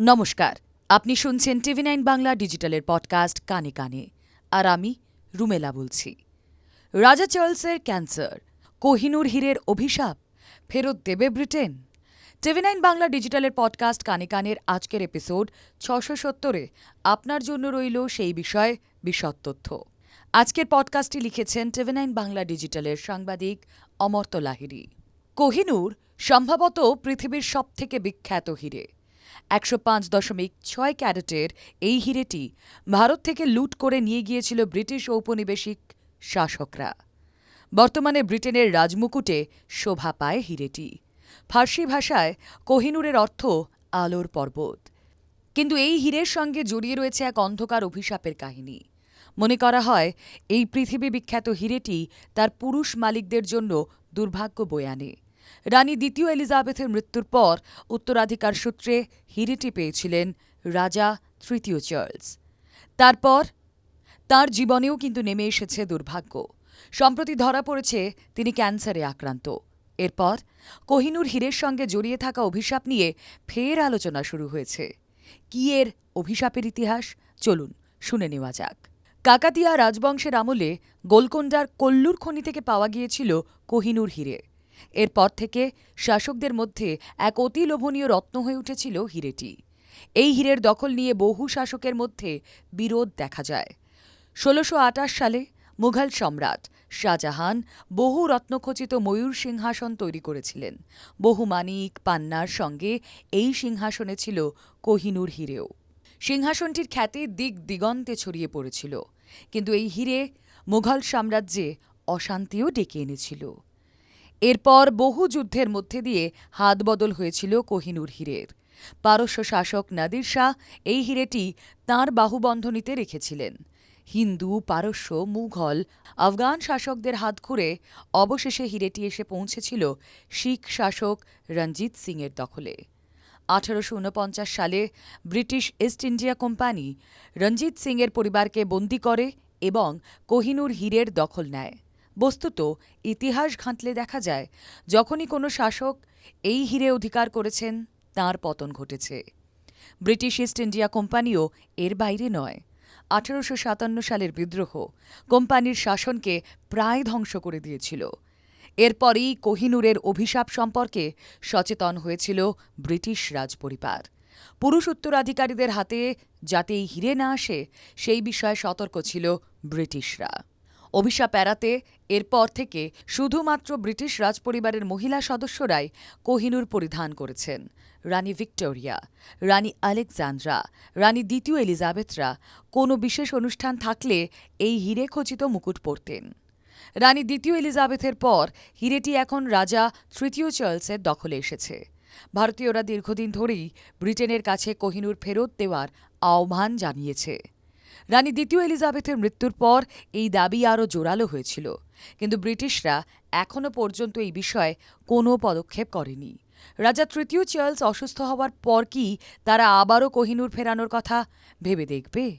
নমস্কার, আপনি শুনছেন টিভি নাইন বাংলা ডিজিটালের পডকাস্ট কানে কানে। আর আমি রুমেলা বলছি। রাজা চার্লসের ক্যান্সার, কোহিনুর হীরের অভিশাপ, ফেরত দেবে ব্রিটেন? টিভি নাইন বাংলা ডিজিটালের পডকাস্ট কানে কানের আজকের এপিসোড ছশো সত্তরে, আপনার জন্য রইল সেই বিষয়ে বিশদ তথ্য। আজকের পডকাস্টটি লিখেছেন টিভি নাইন বাংলা ডিজিটালের সাংবাদিক অমর্ত লাহিড়ী। কোহিনুর সম্ভবত পৃথিবীর সবথেকে বিখ্যাত হিরে। একশো পাঁচ দশমিক ছয় ক্যারেটের এই হিরেটি ভারত থেকে লুট করে নিয়ে গিয়েছিল ব্রিটিশ ঔপনিবেশিক শাসকরা। বর্তমানে ব্রিটেনের রাজমুকুটে শোভা পায় হিরেটি। ফার্সি ভাষায় কোহিনুরের অর্থ আলোর পর্বত। কিন্তু এই হীরের সঙ্গে জড়িয়ে রয়েছে এক অন্ধকার অভিশাপের কাহিনী। মনে করা হয়, এই পৃথিবী বিখ্যাত হিরেটি তার পুরুষ মালিকদের জন্য দুর্ভাগ্য বয়ে আনে। রানী দ্বিতীয় এলিজাবেথের মৃত্যুর পর উত্তরাধিকার সূত্রে হিরেটি পেয়েছিলেন রাজা তৃতীয় চার্লস। তারপর তার জীবনেও কিন্তু নেমে এসেছে দুর্ভাগ্য। সম্প্রতি ধরা পড়েছে তিনি ক্যান্সারে আক্রান্ত। এরপর কোহিনুর হীরের সঙ্গে জড়িয়ে থাকা অভিশাপ নিয়ে ফের আলোচনা শুরু হয়েছে। কি এর অভিশাপের ইতিহাস? চলুন শুনে নেওয়া যাক। কাকাতিয়া রাজবংশের আমলে গোলকোন্ডার কল্লুর খনি থেকে পাওয়া গিয়েছিল কোহিনুর হীরে। এরপর থেকে শাসকদের মধ্যে এক অতি লোভনীয় রত্ন হয়ে উঠেছিল হিরেটি। এই হীরের দখল নিয়ে বহু শাসকের মধ্যে বিরোধ দেখা যায়। ষোলোশো সালে মুঘল সম্রাট শাহজাহান বহু রত্নখচিত ময়ূর সিংহাসন তৈরি করেছিলেন। বহু মানিক পান্নার সঙ্গে এই সিংহাসনে ছিল কোহিনুর হিরেও। সিংহাসনটির খ্যাতি দিক দিগন্তে ছড়িয়ে পড়েছিল। কিন্তু এই হিরে মুঘল সাম্রাজ্যে অশান্তিও ডেকে এনেছিল। এরপর বহু যুদ্ধের মধ্যে দিয়ে হাত বদল হয়েছিল কোহিনুর হীরের। পারস্য শাসক নাদির শাহ এই হিরেটি তাঁর বাহুবন্ধনীতে রেখেছিলেন। হিন্দু, পারস্য, মুঘল, আফগান শাসকদের হাত ঘুরে অবশেষে হিরেটি এসে পৌঁছেছিল শিখ শাসক রঞ্জিত সিংয়ের দখলে। আঠারোশো উনপঞ্চাশ সালে British East India company Ranjit সিংয়ের পরিবারকে বন্দি করে এবং কোহিনুর হীরের দখল নেয়। বস্তুত ইতিহাস ঘাঁটলে দেখা যায়, যখনই কোনো শাসক এই হিরে অধিকার করেছেন, তার পতন ঘটেছে। ব্রিটিশ ইস্ট ইন্ডিয়া কোম্পানিও এর বাইরে নয়। আঠারোশো সাতান্ন সালের বিদ্রোহ কোম্পানির শাসনকে প্রায় ধ্বংস করে দিয়েছিল। এরপরই কোহিনুরের অভিশাপ সম্পর্কে সচেতন হয়েছিল ব্রিটিশ রাজপরিবার। পুরুষ উত্তরাধিকারীদের হাতে যাতে এই হিরে না আসে, সেই বিষয়ে সতর্ক ছিল ব্রিটিশরা। অভিশাপ এড়াতে এরপর থেকে শুধুমাত্র ব্রিটিশ রাজপরিবারের মহিলা সদস্যরাই কোহিনুর পরিধান করেছেন। রানী ভিক্টোরিয়া, রানী আলেকজান্দ্রা, রানী দ্বিতীয় এলিজাবেথরা কোনো বিশেষ অনুষ্ঠান থাকলে এই হিরে খচিত মুকুট পরতেন। রানী দ্বিতীয় এলিজাবেথের পর হিরেটি এখন রাজা তৃতীয় চার্লসের দখলে এসেছে। ভারতীয়রা দীর্ঘদিন ধরেই ব্রিটেনের কাছে কোহিনুর ফেরত দেওয়ার আহ্বান জানিয়েছে। রানী দ্বিতীয় এলিজাবেথের মৃত্যুর পর এই দাবি আরও জোরালো হয়েছিল। কিন্তু ব্রিটিশরা এখনও পর্যন্ত এই বিষয়ে কোনো পদক্ষেপ করেনি। রাজা তৃতীয় চার্লস অসুস্থ হওয়ার পর কি তারা আবারও কোহিনুর ফেরানোর কথা ভেবে দেখবে?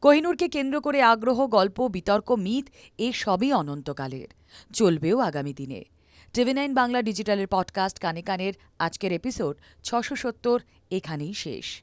কোহিনুরকে কেন্দ্র করে আগ্রহ, গল্প, বিতর্ক, মিথ এ সবই অনন্তকালের। চলবেও আগামী দিনে। টিভি নাইন বাংলা ডিজিটালের পডকাস্ট কানে কানের আজকের এপিসোড ছশো সত্তর এখানেই শেষ।